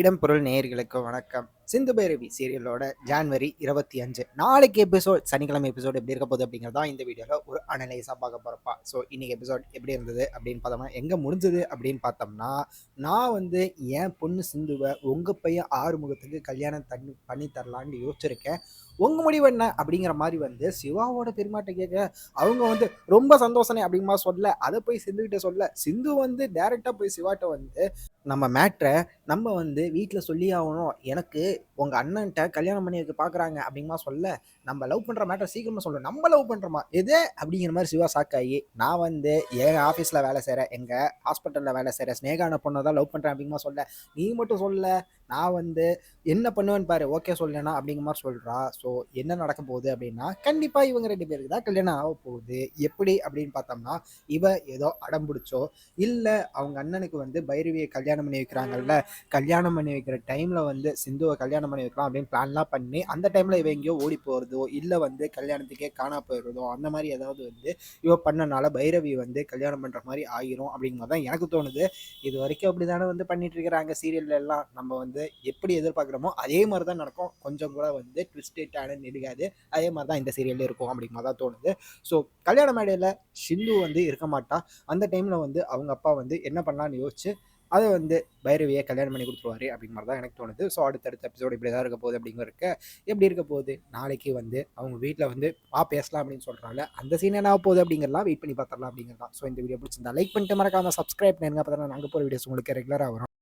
இடம்பொருள் நேயர்களுக்கு வணக்கம். சிந்து பைரவி சீரியலோட ஜான்வரி இருபத்தி அஞ்சு. நாளைக்கு எபிசோட் சனிக்கிழமை எபிசோட் எப்படி இருக்க போகுது அப்படிங்கிறதா இந்த வீடியோவில் ஒரு அனலைஸாக பார்க்க போகிறப்பா ஸோ இன்னைக்கு எபிசோட் எப்படி இருந்தது அப்படின்னு பார்த்தோம்னா எங்கே முடிஞ்சது அப்படின்னு பார்த்தோம்னா நான் வந்து என் பொண்ணு சிந்துவை உங்கள் பையன் ஆறுமுகத்துக்கு கல்யாணம் தண்ணி பண்ணி தரலான்னு யோசிச்சிருக்கேன். உங்கள் முடிவு என்ன? அப்படிங்கிற மாதிரி வந்து சிவாவோட பெருமாட்ட கேட்க அவங்க வந்து ரொம்ப சந்தோஷனே அப்படிங்கிற சொல்ல அதை போய் சிந்துக்கிட்ட சொல்ல. சிந்து வந்து டேரெக்டாக போய் சிவாட்ட வந்து நம்ம மேட்ரை நம்ம வந்து வீட்டில் சொல்லி ஆகணும். எனக்கு உங்கள் அண்ணன்ட்ட கல்யாணம் பண்ணி வைக்க பார்க்குறாங்க அப்படிங்கமா சொல்ல நம்ம லவ் பண்ணுற மேட்டர் சீக்கிரமாக சொல்லணும் நம்ம லவ் பண்றோமா? எது? அப்படிங்கிற மாதிரி சிவா சாக்காயி நான் வந்து என் ஆஃபீஸில் வேலை செய்கிறேன் எங்கள் ஹாஸ்பிட்டலில் வேலை செய்யற ஸ்னேகான பொண்ணை தான் லவ் பண்ணுறேன் அப்படிங்கமா சொல்ல. நீ மட்டும் சொல்ல. நான் வந்து என்ன பண்ணுவேன்னு பாரு ஓகே சொல்லனா அப்படிங்கிற மாதிரி சொல்கிறா ஸோ என்ன நடக்க போகுது அப்படின்னா கண்டிப்பாக இவங்க ரெண்டு பேருக்கு தான் கல்யாணம் ஆக போகுது. எப்படி அப்படின்னு பார்த்தோம்னா இவ ஏதோ அடம் பிடிச்சோ இல்லை அவங்க அண்ணனுக்கு வந்து பைரவியை கல்யாணம் பண்ணி வைக்கிறாங்கல்ல கல்யாணம் பண்ணி வைக்கிற டைமில் வந்து சிந்துவை கல்யாணம் பண்ணி வைக்கலாம் அப்படின்னு பிளான்லாம் பண்ணி அந்த டைமில் இவ எங்கேயோ ஓடி போகிறதோ இல்லை வந்து கல்யாணத்துக்கே காணா போயிடுறதோ அந்த மாதிரி ஏதாவது வந்து இவ பண்ணனால பைரவி வந்து கல்யாணம் பண்ணுற மாதிரி ஆகிரும் அப்படிங்கிறது தான் எனக்கு தோணுது. இது வரைக்கும் அப்படி தானே வந்து பண்ணிட்டு இருக்கிறாங்க சீரியல்ல எல்லாம். நம்ம வந்து எப்படி எதிர்பார்க்குறோமோ அதே மாதிரி தான் நடக்கும். கொஞ்சம் கூட வந்து ட்விஸ்டேட்டான நெடுகாது. அதே மாதிரி தான் இந்த சீரியல்ல இருக்கும் அப்படிங்கிற மாதிரி தான் தோணுது. ஸோ கல்யாண மேடையில் சிந்து வந்து இருக்க மாட்டா அந்த டைமில் வந்து அவங்க அப்பா வந்து என்ன பண்ணலான்னு யோசிச்சு அதை வந்து பைரவியை கல்யாணம் பண்ணி கொடுத்துருவாரு அப்படிங்கிற மாதிரி தான் எனக்கு தோணுது. ஸோ அடுத்தடுத்த எபிசோடு இப்படி தான் இருக்க போகுது அப்படிங்கிறக்க எப்படி இருக்க போகுது? நாளைக்கு வந்து அவங்க வீட்டில் வந்து வா பேசலாம் அப்படின்னு சொல்கிறாங்க அந்த சீன் என்ன ஆக போகுது அப்படிங்கிறலாம் வெயிட் பண்ணி பார்த்துடலாம் அப்படிங்கிறதான் ஸோ இந்த வீடியோ பிடிச்சிருந்தா லைக் பண்ணிட்டு மறக்காம சப்ஸ்கிரைப் பண்ணுங்க. அப்போ தான் நாங்கள் போகிற வீடியோஸ் உங்களுக்கு ரெகுலராக வரும்.